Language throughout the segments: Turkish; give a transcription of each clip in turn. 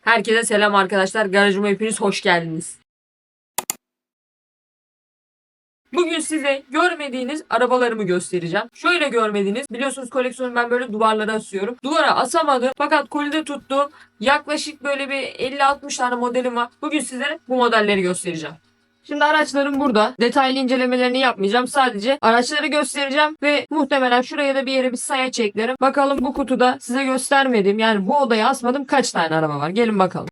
Herkese selam arkadaşlar. Garajıma hepiniz hoş geldiniz. Bugün size görmediğiniz arabalarımı göstereceğim. Şöyle görmediğiniz, biliyorsunuz koleksiyonu ben böyle duvarlara asıyorum. Duvara asamadım fakat kolide tuttum. Yaklaşık böyle bir 50-60 tane modelim var. Bugün size bu modelleri göstereceğim. Şimdi araçlarım burada. Detaylı incelemelerini yapmayacağım. Sadece araçları göstereceğim ve muhtemelen şuraya da bir yere bir saya çeklerim. Bakalım bu kutuda size göstermediğim yani bu odaya asmadım kaç tane araba var. Gelin bakalım.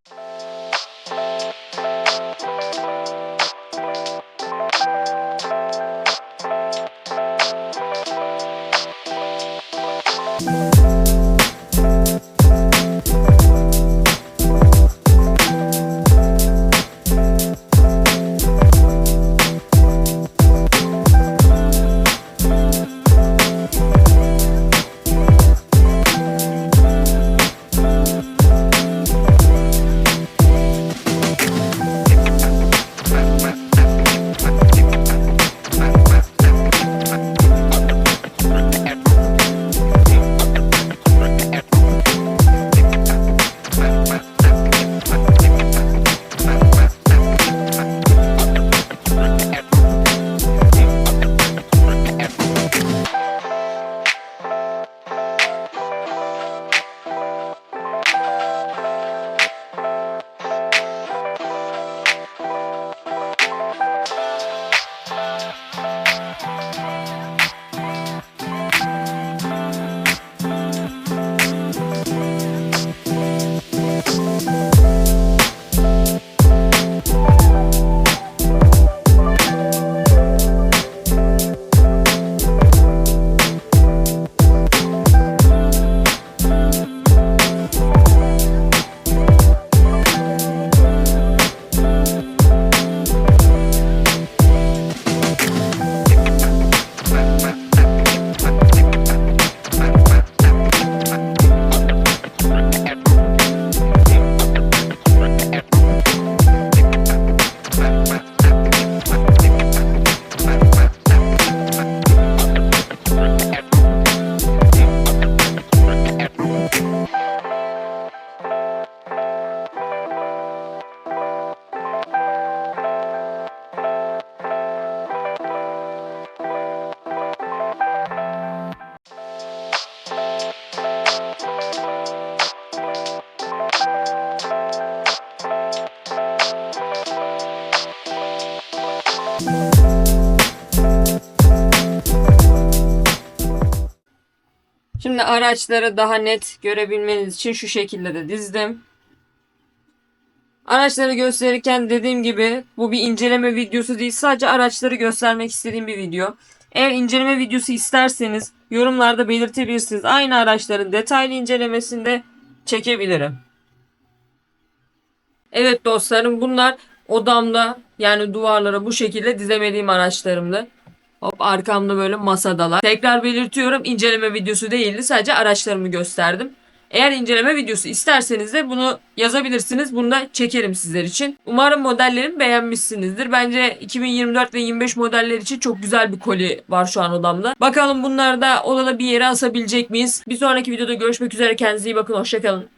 Şimdi araçları daha net görebilmeniz için şu şekilde de dizdim. Araçları gösterirken dediğim gibi bu bir inceleme videosu değil sadece araçları göstermek istediğim bir video. Eğer inceleme videosu isterseniz yorumlarda belirtebilirsiniz. Aynı araçların detaylı incelemesini de çekebilirim. Evet dostlarım bunlar odamda yani duvarlara bu şekilde dizemediğim araçlarımdı. Hop arkamda böyle masadalar. Tekrar belirtiyorum inceleme videosu değildi. Sadece araçlarımı gösterdim. Eğer inceleme videosu isterseniz de bunu yazabilirsiniz. Bunu da çekerim sizler için. Umarım modellerimi beğenmişsinizdir. Bence 2024 ve 25 modeller için çok güzel bir koli var şu an odamda. Bakalım bunları da odada bir yere asabilecek miyiz? Bir sonraki videoda görüşmek üzere. Kendinize iyi bakın. Hoşçakalın.